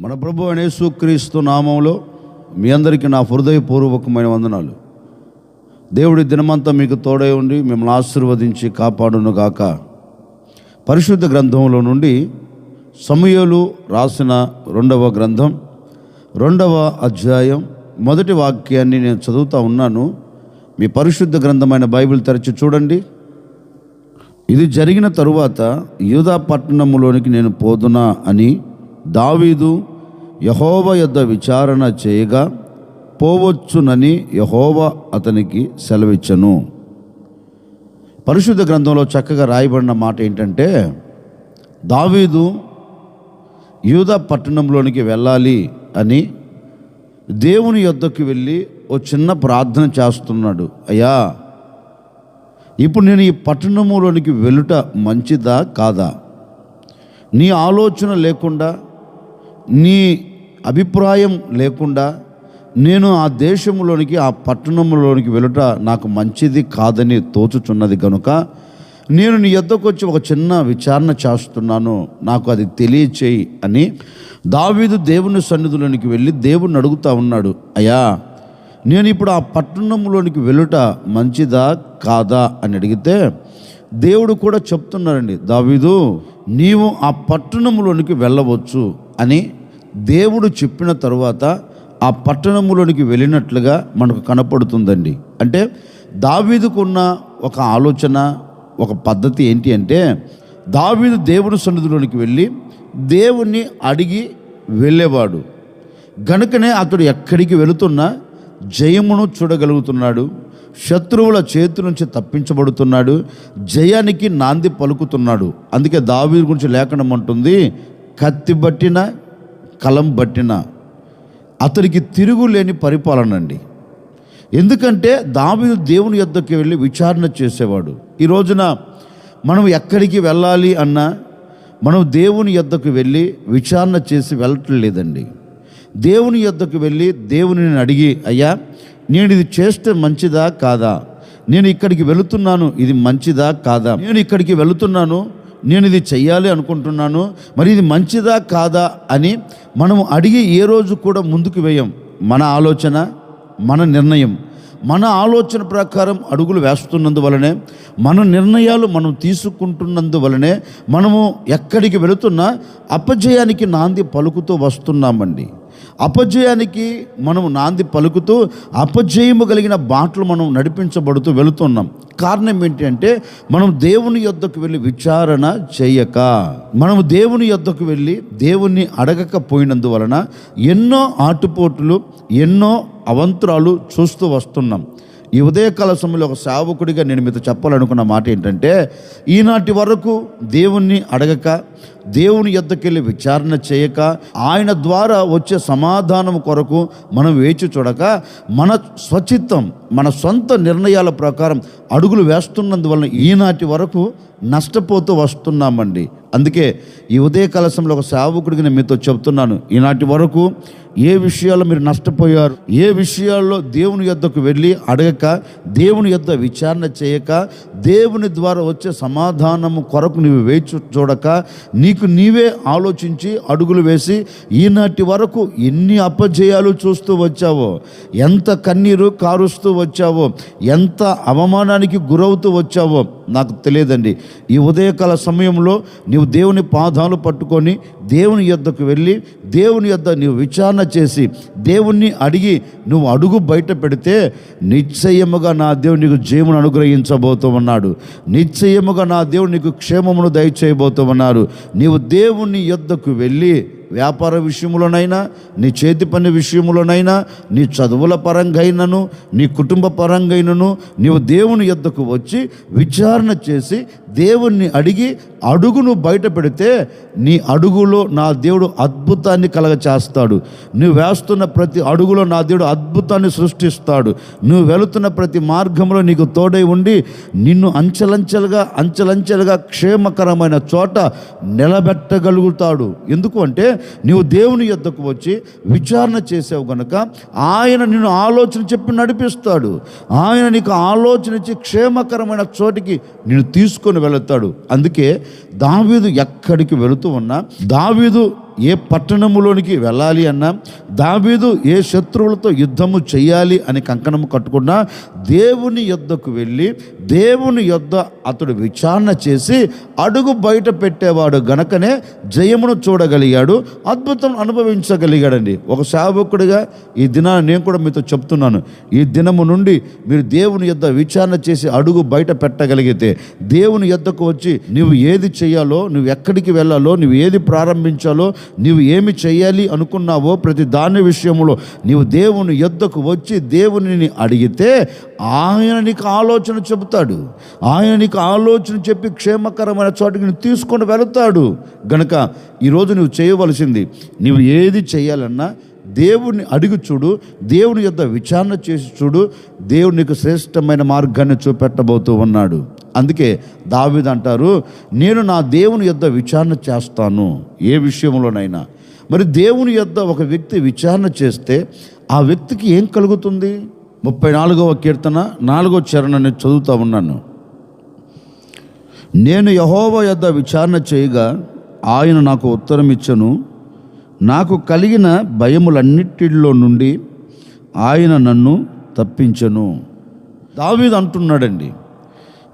మన ప్రభు అనేసుక్రీస్తు నామంలో మీ అందరికీ నా హృదయపూర్వకమైన వందనాలు. దేవుడి దినమంతా మీకు తోడై ఉండి మిమ్మల్ని ఆశీర్వదించి కాపాడును గాక. పరిశుద్ధ గ్రంథంలో నుండి సమయలు రాసిన రెండవ గ్రంథం రెండవ అధ్యాయం మొదటి వాక్యాన్ని నేను చదువుతా ఉన్నాను. మీ పరిశుద్ధ గ్రంథమైన బైబిల్ తెరచి చూడండి. ఇది జరిగిన తరువాత యూదా పట్టణములోనికి నేను పోదునా అని దావీదు యహోవ యొద్ద విచారణ చేయగా పోవచ్చునని యహోవ అతనికి సెలవిచ్చను. పరిశుద్ధ గ్రంథంలో చక్కగా రాయబడిన మాట ఏంటంటే దావీదు యూదా పట్టణంలోనికి వెళ్ళాలి అని దేవుని యొద్దకు వెళ్ళి ఓ చిన్న ప్రార్థన చేస్తున్నాడు. అయ్యా ఇప్పుడు నేను ఈ పట్టణంలోనికి వెళ్ళుట మంచిదా కాదా? నీ ఆలోచన లేకుండా నీ అభిప్రాయం లేకుండా నేను ఆ దేశంలోనికి ఆ పట్టణంలోనికి వెళ్ళుట నాకు మంచిది కాదని తోచుచున్నది కనుక నేను నీ యొద్దకు వచ్చి ఒక చిన్న విచారణ చేస్తున్నాను నాకు అది తెలియచేయి అని దావీదు దేవుని సన్నిధిలోనికి వెళ్ళి దేవుణ్ణి అడుగుతా ఉన్నాడు. అయ్యా నేను ఇప్పుడు ఆ పట్టణంలోనికి వెళ్ళుట మంచిదా కాదా అని అడిగితే దేవుడు కూడా చెప్తున్నారండి దావీదు నీవు ఆ పట్టణంలోనికి వెళ్ళవచ్చు అని దేవుడు చెప్పిన తరువాత ఆ పట్టణములోనికి వెళ్ళినట్లుగా మనకు కనపడుతుందండి. అంటే దావీదుకున్న ఒక ఆలోచన ఒక పద్ధతి ఏంటి అంటే దావీదు దేవుని సన్నిధిలోనికి వెళ్ళి దేవుణ్ణి అడిగి వెళ్ళేవాడు. గనుకనే అతడు ఎక్కడికి వెళుతున్నా జయమును చూడగలుగుతున్నాడు. శత్రువుల చేతి నుంచి తప్పించబడుతున్నాడు. జయానికి నాంది పలుకుతున్నాడు. అందుకే దావీదు గురించి లేఖనం అంటుంది కత్తి బట్టిన కలం బట్టిన అతనికి తిరుగులేని పరిపాలన అండి. ఎందుకంటే దావీదు దేవుని యొద్దకు వెళ్ళి విచారణ చేసేవాడు. ఈ రోజున మనం ఎక్కడికి వెళ్ళాలి అన్నా మనం దేవుని యొద్దకు వెళ్ళి విచారణ చేసి వెళ్ళటం లేదండి. దేవుని యొద్దకు వెళ్ళి దేవునిని అడిగి అయ్యా నేను ఇది చేస్తే మంచిదా కాదా? నేను ఇక్కడికి వెళుతున్నాను ఇది మంచిదా కాదా? నేను ఇక్కడికి వెళుతున్నాను నేను ఇది చెయ్యాలి అనుకుంటున్నాను మరి ఇది మంచిదా కాదా అని మనం అడిగి ఏ రోజు కూడా ముందుకు వేయం. మన ఆలోచన మన నిర్ణయం. మన ఆలోచన ప్రకారం అడుగులు వేస్తున్నందువలనే మన నిర్ణయాలు మనం తీసుకుంటున్నందువలనే మనము ఎక్కడికి వెళుతున్నా అపజయానికి నాంది పలుకుతూ వస్తున్నామండి. అపజయానికి మనము నాంది పలుకుతూ అపజయము కలిగిన బాటలు మనం నడిపించబడుతూ వెళుతున్నాం. కారణం ఏంటి అంటే మనం దేవుని యొద్దకు వెళ్ళి విచారణ చేయక మనం దేవుని యొద్దకు వెళ్ళి దేవుణ్ణి అడగకపోయినందువలన ఎన్నో ఆటుపోటులు ఎన్నో అవంతరాలు చూస్తూ వస్తున్నాం. ఈ ఉదయకాల సమయంలో ఒక సేవకుడిగా నేను మీతో చెప్పాలనుకున్న మాట ఏంటంటే ఈనాటి వరకు దేవుణ్ణి అడగక దేవుని యొద్దకెళ్ళి విచారణ చేయక ఆయన ద్వారా వచ్చే సమాధానం కొరకు మనం వేచి చూడక మన స్వచిత్తం మన సొంత నిర్ణయాల ప్రకారం అడుగులు వేస్తున్నందువలన ఈనాటి వరకు నష్టపోతూ వస్తున్నామండి. అందుకే ఈ ఉదయకాల సమయంలో ఒక సేవకుడికి నేను మీతో చెప్తున్నాను. ఈనాటి వరకు ఏ విషయాల్లో మీరు నష్టపోయారు? ఏ విషయాల్లో దేవుని యొద్దకు వెళ్ళి అడగక దేవుని యొద్ద విచారణ చేయక దేవుని ద్వారా వచ్చే సమాధానము కొరకు నీవు వేచి చూడక నీకు నీవే ఆలోచించి అడుగులు వేసి ఈనాటి వరకు ఎన్ని అపజయాలు చూస్తూ వచ్చావో ఎంత కన్నీరు కారుస్తూ వచ్చావో? ఎంత అవమానానికి గురవుతూ వచ్చావో? నాకు తెలియదండి. ఈ ఉదయకాల సమయంలో నీవు దేవుని పాదాలు పట్టుకొని దేవుని యొద్దకు వెళ్ళి దేవుని యొద్ద నీవు విచారణ చేసి దేవుణ్ణి అడిగి నువ్వు అడుగు బయట పెడితే నిశ్చయముగా నా దేవుడు నీకు జయమును అనుగ్రహించబోతూ ఉన్నాడు నిశ్చయముగా నా దేవుడు నీకు క్షేమమును దయచేయబోతూ ఉన్నారు నీవు దేవుని యొద్దకు వెళ్ళి వ్యాపార విషయంలోనైనా నీ చేతి పని విషయంలోనైనా నీ చదువుల పరంగైనను నీ కుటుంబ పరంగైనను నీవు దేవుని యొద్దకు వచ్చి విచార విచారణ చేసి దేవుణ్ణి అడిగి అడుగును బయట పెడితే నీ అడుగులో నా దేవుడు అద్భుతాన్ని కలగ చేస్తాడు నువ్వు వేస్తున్న ప్రతి అడుగులో నా దేవుడు అద్భుతాన్ని సృష్టిస్తాడు. నువ్వు వెళుతున్న ప్రతి మార్గంలో నీకు తోడై ఉండి నిన్ను అంచెలంచెలుగా అంచెలంచెలుగా క్షేమకరమైన చోట నిలబెట్టగలుగుతాడు. ఎందుకు అంటే నీవు దేవుని యొద్దకు వచ్చి విచారణ చేసావు కనుక ఆయన నిన్ను ఆలోచన చెప్పి నడిపిస్తాడు. ఆయన నీకు ఆలోచన ఇచ్చి క్షేమకరమైన చోటికి నిన్ను తీసుకొని వెళుతాడు. అందుకే దావీదు ఎక్కడికి వెళుతూ ఉన్నా దావీదు ఏ పట్టణములోనికి వెళ్ళాలి అన్నా దావీదు ఏ శత్రువులతో యుద్ధము చేయాలి అని కంకణము కట్టుకున్నా దేవుని యొద్దకు వెళ్ళి దేవుని యొద్ద అతడు విచారణ చేసి అడుగు బయట పెట్టేవాడు గనకనే జయమును చూడగలిగాడు అద్భుతం అనుభవించగలిగాడండి. ఒక సేవకుడిగా ఈ దినాన్ని నేను కూడా మీతో చెప్తున్నాను. ఈ దినము నుండి మీరు దేవుని యొద్ద విచారణ చేసి అడుగు బయట పెట్టగలిగితే దేవుని యొద్దకు వచ్చి నువ్వు ఏది చేయాలో నువ్వు ఎక్కడికి వెళ్ళాలో నువ్వు ఏది ప్రారంభించాలో నువ్వు ఏమి చేయాలి అనుకున్నావో ప్రతి దాని విషయంలో నీవు దేవుని యొద్దకు వచ్చి దేవునిని అడిగితే ఆయన నీకు ఆలోచన చెబుతాడు. ఆయన నీకు ఆలోచన చెప్పి క్షేమకరమైన చోటికి నువ్వు తీసుకొని వెళతాడు. గనక ఈరోజు నువ్వు చేయవలసింది నువ్వు ఏది చేయాలన్నా దేవుడిని అడిగి చూడు దేవుని యొక్క విచారణ చేసి చూడు దేవుడు నీకు శ్రేష్టమైన మార్గాన్ని చూపెట్టబోతూ ఉన్నాడు. అందుకే దావిద్ అంటారు నేను నా దేవుని యొద్ద విచారణ చేస్తాను. ఏ విషయంలోనైనా. మరి దేవుని యొద్ద ఒక వ్యక్తి విచారణ చేస్తే ఆ వ్యక్తికి ఏం కలుగుతుంది? ముప్పై నాలుగవ కీర్తన నాలుగో చరణాన్ని చదువుతూ ఉన్నాను. నేను యహోవ యొద్ద విచారణ చేయగా ఆయన నాకు ఉత్తరం ఇచ్చను. నాకు కలిగిన భయములన్నిటిలో నుండి ఆయన నన్ను తప్పించను. దావీద్ అంటున్నాడండి.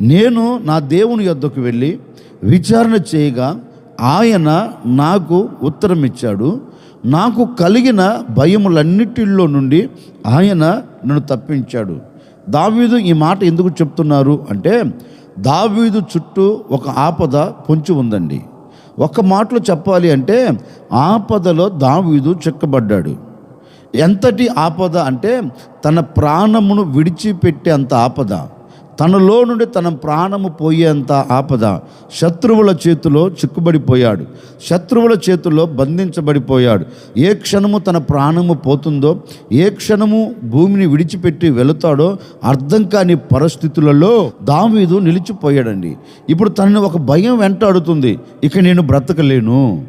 నేను నా దేవుని యొద్దకు వెళ్ళి విచారణ చేయగా ఆయన నాకు ఉత్తరం ఇచ్చాడు నాకు కలిగిన భయములన్నిటిలో నుండి ఆయన నన్ను తప్పించాడు. దావీదు ఈ మాట ఎందుకు చెప్తున్నారు అంటే దావీదు చుట్టూ ఒక ఆపద పొంచి ఉందండి. ఒక మాటలో చెప్పాలి అంటే ఆపదలో దావీదు చిక్కబడ్డాడు. ఎంతటి ఆపద అంటే తన ప్రాణమును విడిచిపెట్టే అంత ఆపద. తనలో నుండి తన ప్రాణము పోయేంత ఆపద శత్రువుల చేతిలో చిక్కుబడిపోయాడు. శత్రువుల చేతిలో బంధించబడిపోయాడు. ఏ క్షణము తన ప్రాణము పోతుందో ఏ క్షణము భూమిని విడిచిపెట్టి వెళుతాడో అర్థం కాని పరిస్థితులలో దావీదు నిలిచిపోయాడండి. ఇప్పుడు తనని ఒక భయం వెంటాడుతుంది. ఇక నేను బ్రతకలేను.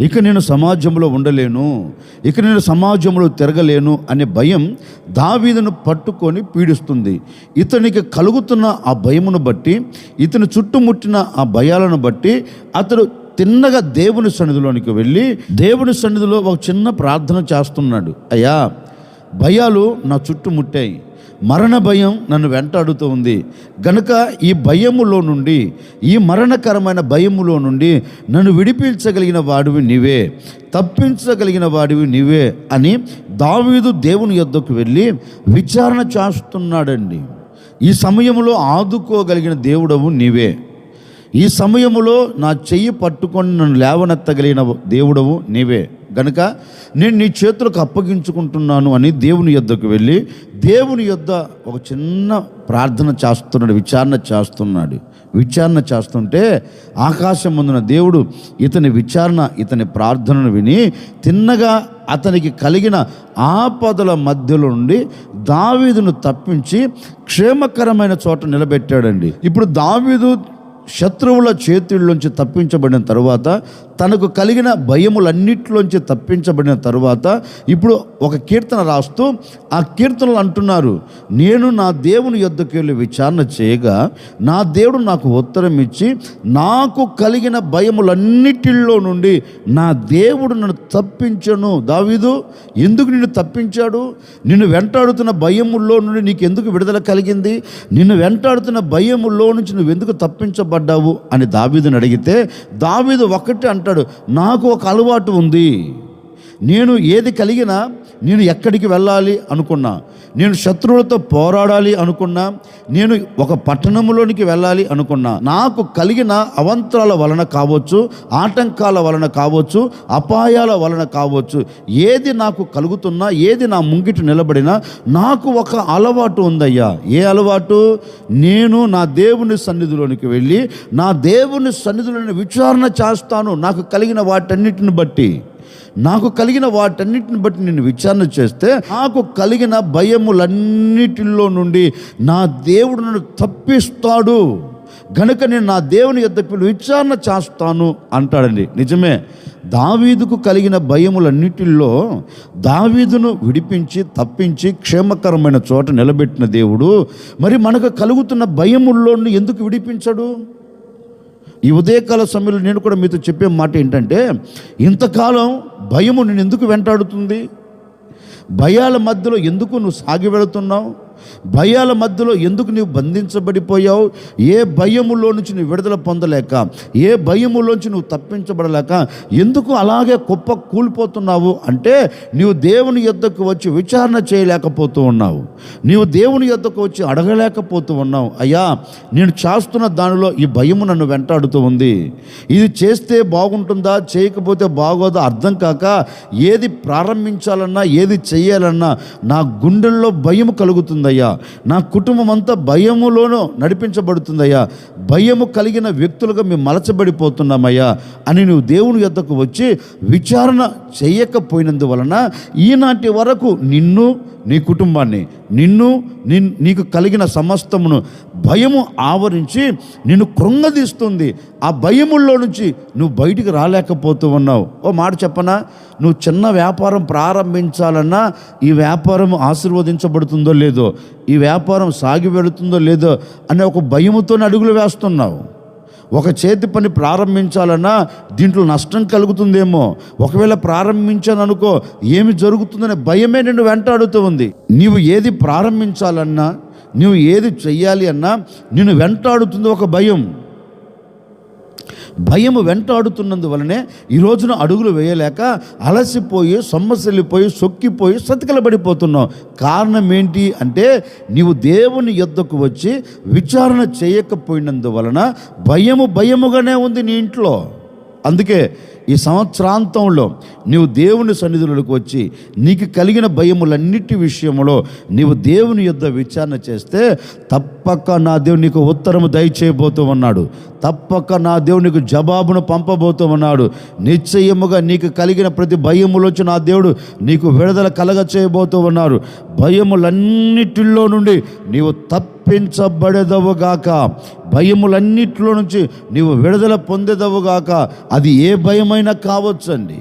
ఇక నేను సమాజంలో ఉండలేను ఇక నేను సమాజంలో తిరగలేను అనే భయం దావీదును పట్టుకొని పీడిస్తుంది. ఇతనికి కలుగుతున్న ఆ భయమును బట్టి ఇతని చుట్టుముట్టిన ఆ భయాలను బట్టి అతడు తిన్నగా దేవుని సన్నిధిలోనికి వెళ్ళి దేవుని సన్నిధిలో ఒక చిన్న ప్రార్థన చేస్తున్నాడు. అయ్యా భయాలు నా చుట్టుముట్టాయి. మరణ భయం నన్ను వెంటాడుతూ ఉంది. గనుక ఈ భయములో నుండి ఈ మరణకరమైన భయములో నుండి నన్ను విడిపించగలిగిన వాడివి నీవే తప్పించగలిగిన వాడివి నీవే అని దావీదు దేవుని యొద్దకు వెళ్ళి విచారణ చేస్తున్నాడండి. ఈ సమయంలో ఆదుకోగలిగిన దేవుడవు నీవే. ఈ సమయములో నా చెయ్యి పట్టుకొని నన్ను లేవనెత్తగలిగిన దేవుడవు నీవే. గనుక నేను నీ చేతులకు అప్పగించుకుంటున్నాను అని దేవుని యొద్దకు వెళ్ళి దేవుని యొద్ద ఒక చిన్న ప్రార్థన చేస్తున్నాడు విచారణ చేస్తున్నాడు. విచారణ చేస్తుంటే ఆకాశం ముందున దేవుడు ఇతని విచారణ ఇతని ప్రార్థనను విని తిన్నగా అతనికి కలిగిన ఆపదల మధ్యలో నుండి దావీదును తప్పించి క్షేమకరమైన చోట నిలబెట్టాడండి. ఇప్పుడు దావీదు శత్రువుల చేతుల్లోంచి తప్పించబడిన తరువాత తనకు కలిగిన భయములన్నిటిలోంచి తప్పించబడిన తరువాత ఇప్పుడు ఒక కీర్తన రాస్తూ ఆ కీర్తనలు అంటున్నారు నేను నా దేవుని యొద్దకు వెళ్ళి విచారణ చేయగా నా దేవుడు నాకు ఉత్తరం ఇచ్చి నాకు కలిగిన భయములన్నిటిలో నుండి నా దేవుడు నన్ను తప్పించను. దావీదు ఎందుకు నిన్ను తప్పించాడు? నిన్ను వెంటాడుతున్న భయముల్లో నుండి నీకు ఎందుకు విడుదల కలిగింది? నిన్ను వెంటాడుతున్న భయములో నుంచి నువ్వు ఎందుకు పడ్డావు అని దావీదుని అడిగితే దావీదు ఒకటి అంటాడు నాకు ఒక అలవాటు ఉంది. నేను ఏది కలిగినా నేను ఎక్కడికి వెళ్ళాలి అనుకున్నా. నేను శత్రువులతో పోరాడాలి అనుకున్నా. నేను ఒక పట్టణంలోనికి వెళ్ళాలి అనుకున్నా. నాకు కలిగిన అవంతరాల వలన కావచ్చు ఆటంకాల వలన కావచ్చు అపాయాల వలన కావచ్చు ఏది నాకు కలుగుతున్నా ఏది నా ముంగిట నిలబడినా నాకు ఒక అలవాటు ఉందయ్యా. ఏ అలవాటు? నేను నా దేవుని సన్నిధిలోనికి వెళ్ళి నా దేవుని సన్నిధిలోని విచారణ చేస్తాను. నాకు కలిగిన వాటన్నిటిని బట్టి. నాకు కలిగిన వాటన్నిటిని బట్టి నేను విచారణ చేస్తే నాకు కలిగిన భయములన్నిటిలో నుండి నా దేవుడు నన్ను తప్పిస్తాడు. గనుక నేను నా దేవుని యొద్దకు విచారణ చేస్తాను అంటాడండి. నిజమే. దావీదుకు కలిగిన భయములన్నిటిల్లో దావీదును విడిపించి తప్పించి క్షేమకరమైన చోట నిలబెట్టిన దేవుడు మరి మనకు కలుగుతున్న భయముల్లో ఎందుకు విడిపించడు? ఈ ఉదయకాల సమయంలో నేను కూడా మీతో చెప్పే మాట ఏంటంటే ఇంతకాలం భయము నేను ఎందుకు వెంటాడుతుంది? భయాల మధ్యలో ఎందుకు నువ్వు సాగి వెళుతున్నావు? భయాల మధ్యలో ఎందుకు నీవు బంధించబడిపోయావు? ఏ భయములో నుంచి నువ్వు విడుదల పొందలేక ఏ భయములోంచి నువ్వు తప్పించబడలేక ఎందుకు అలాగే కుప్ప కూలిపోతున్నావు? అంటే నీవు దేవుని యొద్దకు వచ్చి విచారణ చేయలేకపోతూ ఉన్నావు. నీవు దేవుని యొద్దకు వచ్చి అడగలేకపోతూ ఉన్నావు. అయ్యా నేను చేస్తున్న దానిలో ఈ భయము నన్ను వెంటాడుతూ ఉంది. ఇది చేస్తే బాగుంటుందా? చేయకపోతే బాగోదా? అర్థం కాక ఏది ప్రారంభించాలన్నా ఏది చేయాలన్నా నా గుండెల్లో భయం కలుగుతుంది కలుగుతుందయ్యా నా కుటుంబం అంతా భయములోనూ నడిపించబడుతుందయ్యా. భయము కలిగిన వ్యక్తులుగా మేము మలచబడిపోతున్నామయ్యా అని నువ్వు దేవుని యొద్దకు వచ్చి విచారణ చేయకపోయినందువలన ఈనాటి వరకు నిన్ను నీ కుటుంబాన్ని నిన్ను నిన్ నీకు కలిగిన సమస్తమును భయము ఆవరించి నిన్ను కృంగదీస్తుంది. ఆ భయముల్లో నుంచి నువ్వు బయటికి రాలేకపోతూ ఉన్నావు. ఓ మాట చెప్పనా? నువ్వు చిన్న వ్యాపారం ప్రారంభించాలన్నా ఈ వ్యాపారం ఆశీర్వదించబడుతుందో లేదో ఈ వ్యాపారం సాగి వెళుతుందో లేదో అనే ఒక భయముతో అడుగులు వేస్తున్నావు. ఒక చేతి పని ప్రారంభించాలన్నా దీంట్లో నష్టం కలుగుతుందేమో. ఒకవేళ ప్రారంభించాను అనుకో ఏమి జరుగుతుందనే భయమే నిన్ను వెంటాడుతూ ఉంది. నీవు ఏది ప్రారంభించాలన్నా నువ్వు ఏది చెయ్యాలి అన్నా నిన్ను వెంటాడుతుంది ఒక భయం. భయం వెంటాడుతున్నందువలనే ఈ రోజున అడుగులు వేయలేక అలసిపోయి సొమ్మసిల్లిపోయి సొక్కిపోయి సతికలబడిపోతున్నావు. కారణం ఏంటి అంటే నీవు దేవుని యొద్దకు వచ్చి విచారణ చేయకపోయినందువలన భయము భయముగానే ఉంది నీ ఇంట్లో. అందుకే ఈ సంవత్సరాంతంలో నీవు దేవుని సన్నిధులకు వచ్చి నీకు కలిగిన భయములన్నిటి విషయంలో నీవు దేవుని యొద్ద విచారణ చేస్తే తప్పక నా దేవుడు నీకు ఉత్తరము దయచేయబోతూ ఉన్నాడు తప్పక నా దేవుడు నీకు జవాబును పంపబోతూ ఉన్నాడు నిశ్చయముగా నీకు కలిగిన ప్రతి భయములొచ్చి నా దేవుడు నీకు విడుదల కలగ చేయబోతూ ఉన్నారు భయములన్నిటిలో నుండి నీవు తప్పించబడేదవుగాక భయములన్నిటిలో నుంచి నీవు విడుదల పొందేదవుగాక అది ఏ భయం ఏమైనా కావచ్చండి.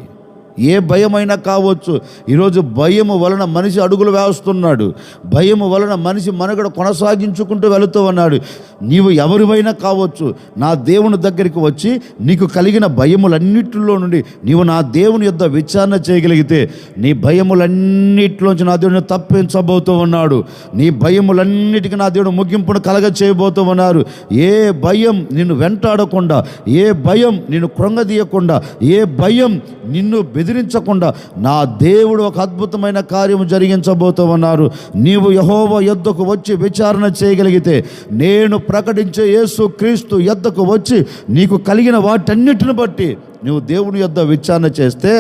ఏ భయమైనా కావచ్చు. ఈరోజు భయము వలన మనిషి అడుగులు వేస్తున్నాడు. భయము వలన మనిషి మనగడ కొనసాగించుకుంటూ వెళుతూ ఉన్నాడు. నీవు ఎవరివైనా కావచ్చు నా దేవుని దగ్గరికి వచ్చి నీకు కలిగిన భయములన్నిటిలో నుండి నీవు నా దేవుని యొక్క విచారణ చేయగలిగితే నీ భయములన్నిటిలోంచి నా దేవుని తప్పించబోతూ ఉన్నాడు. నీ భయములన్నిటికీ నా దేవుడు ముగింపును కలగ చేయబోతూ ఉన్నారు. ఏ భయం నిన్ను వెంటాడకుండా ఏ భయం నిన్ను కృంగదీయకుండా ఏ భయం నిన్ను బెదిరించకుండా నా దేవుడు ఒక అద్భుతమైన కార్యము జరిగించబోతూ ఉన్నారు నీవు యహోవ యొద్దకు వచ్చి విచారణ చేయగలిగితే నేను ప్రకటించే యేసు క్రీస్తు యొద్దకు వచ్చి నీకు కలిగిన వాటన్నిటిని బట్టి నువ్వు దేవుని యొద్ విచారణ చేస్తే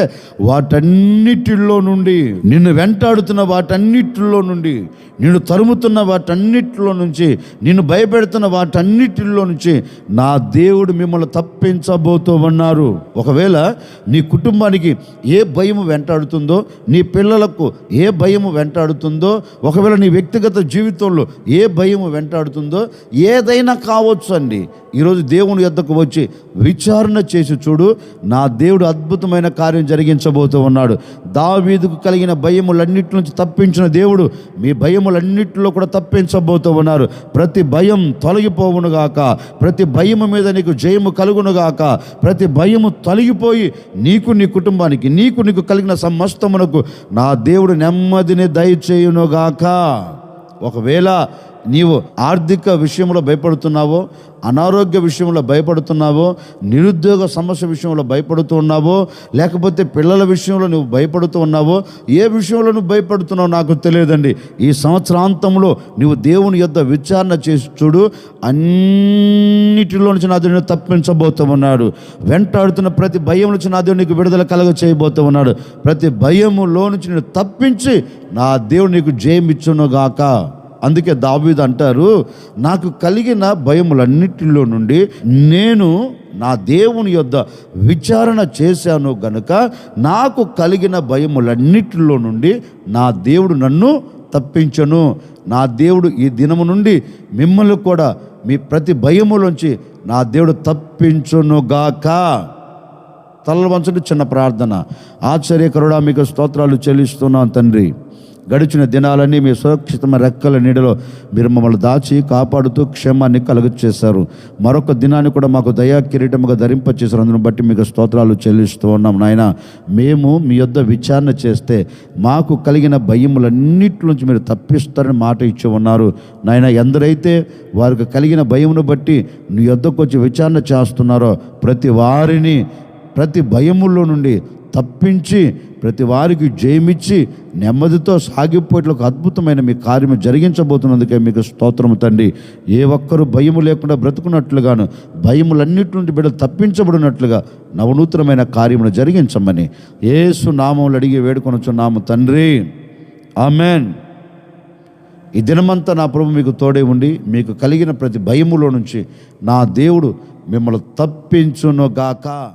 వాటన్నిటిలో నుండి నిన్ను వెంటాడుతున్న వాటన్నిటిలో నుండి నిన్ను తరుముతున్న వాటన్నిటిలో నుంచి నిన్ను భయపెడుతున్న వాటన్నిటిలో నుంచి నా దేవుడు మిమ్మల్ని తప్పించబోతూ ఉన్నారు ఒకవేళ నీ కుటుంబానికి ఏ భయం వెంటాడుతుందో నీ పిల్లలకు ఏ భయము వెంటాడుతుందో ఒకవేళ నీ వ్యక్తిగత జీవితంలో ఏ భయము వెంటాడుతుందో ఏదైనా కావచ్చు అండి ఈరోజు దేవుని యొద్దకు వచ్చి విచారణ చేసి చూడు నా దేవుడు అద్భుతమైన కార్యం జరిగించబోతూ ఉన్నాడు. దావీదుకు కలిగిన భయములన్నిటి నుంచి తప్పించిన దేవుడు మీ భయములన్నిటిలో కూడా తప్పించబోతూ ఉన్నారు. ప్రతి భయం తొలగిపోవునుగాక ప్రతి భయము మీద నీకు జయము కలుగునుగాక ప్రతి భయము తొలగిపోయి నీకు నీ కుటుంబానికి నీకు నీకు కలిగిన సమస్తమునకు నా దేవుడు నెమ్మదిని దయచేయునుగాక ఒకవేళ నీవు ఆర్థిక విషయంలో భయపడుతున్నావో అనారోగ్య విషయంలో భయపడుతున్నావో నిరుద్యోగ సమస్య విషయంలో భయపడుతూ ఉన్నావో లేకపోతే పిల్లల విషయంలో నువ్వు భయపడుతూ ఉన్నావో ఏ విషయంలో నువ్వు భయపడుతున్నావు నాకు తెలియదండి. ఈ సంవత్సరాంతంలో నువ్వు దేవుని యొద్ విచారణ చేసి చూడు అన్నిటిలో నుంచి నా దేవుని తప్పించబోతూ ఉన్నాడు వెంటాడుతున్న ప్రతి భయం నుంచి నా దేవుడు నీకు విడుదల కలగ చేయబోతూ ఉన్నాడు ప్రతి భయములో నుంచి నేను తప్పించి నా దేవుడు నీకు జయమిచ్చునుగాక. గాక అందుకే దావీదు అంటారు నాకు కలిగిన భయములన్నిటిలో నుండి నేను నా దేవుని యొద్ద విచారణ చేశాను గనుక నాకు కలిగిన భయములన్నిటిలో నుండి నా దేవుడు నన్ను తప్పించను. నా దేవుడు ఈ దినము నుండి మిమ్మల్ని కూడా మీ ప్రతి భయములోంచి నా దేవుడు తప్పించునుగాక తలలు చిన్న ప్రార్థన. ఆశ్చర్యకరుడా మీకు స్తోత్రాలు చెల్లిస్తున్నాను తండ్రి. గడిచిన దినాలన్నీ మీ సురక్షితమైన రెక్కల నీడలో మీరు మమ్మల్ని దాచి కాపాడుతూ క్షేమాన్ని కలుగు చేశారు మరొక దినాన్ని కూడా మాకు దయా కిరీటముగా ధరింపచేశారు. అందును బట్టి మీకు స్తోత్రాలు చెల్లిస్తూ ఉన్నాం నాయన. మేము మీ యొద్ద విచారణ చేస్తే మాకు కలిగిన భయములన్నిటి నుంచి మీరు తప్పిస్తారని మాట ఇచ్చి ఉన్నారు. నాయన ఎందరైతే వారికి కలిగిన భయమును బట్టి నీ యొద్దకు వచ్చి విచారణ చేస్తున్నారో ప్రతి వారిని ప్రతి భయముల్లో నుండి తప్పించి ప్రతి వారికి జయమిచ్చి నెమ్మదితో సాగిపోయేట్లకు అద్భుతమైన మీ కార్యము జరిగించబోతున్నందుకే మీకు స్తోత్రము తండ్రి. ఏ ఒక్కరు భయము లేకుండా బ్రతుకున్నట్లుగాను భయములన్నిటి నుండి బిడ్డలు తప్పించబడినట్లుగా నవనూతనమైన కార్యమును జరిగించమని ఏసు నామములు అడిగి వేడుకొనొచ్చున్నాము తండ్రి. ఆమెన్. ఈ దినమంతా నా ప్రభు మీకు తోడే ఉండి మీకు కలిగిన ప్రతి భయములో నుంచి నా దేవుడు మిమ్మల్ని తప్పించునుగాక.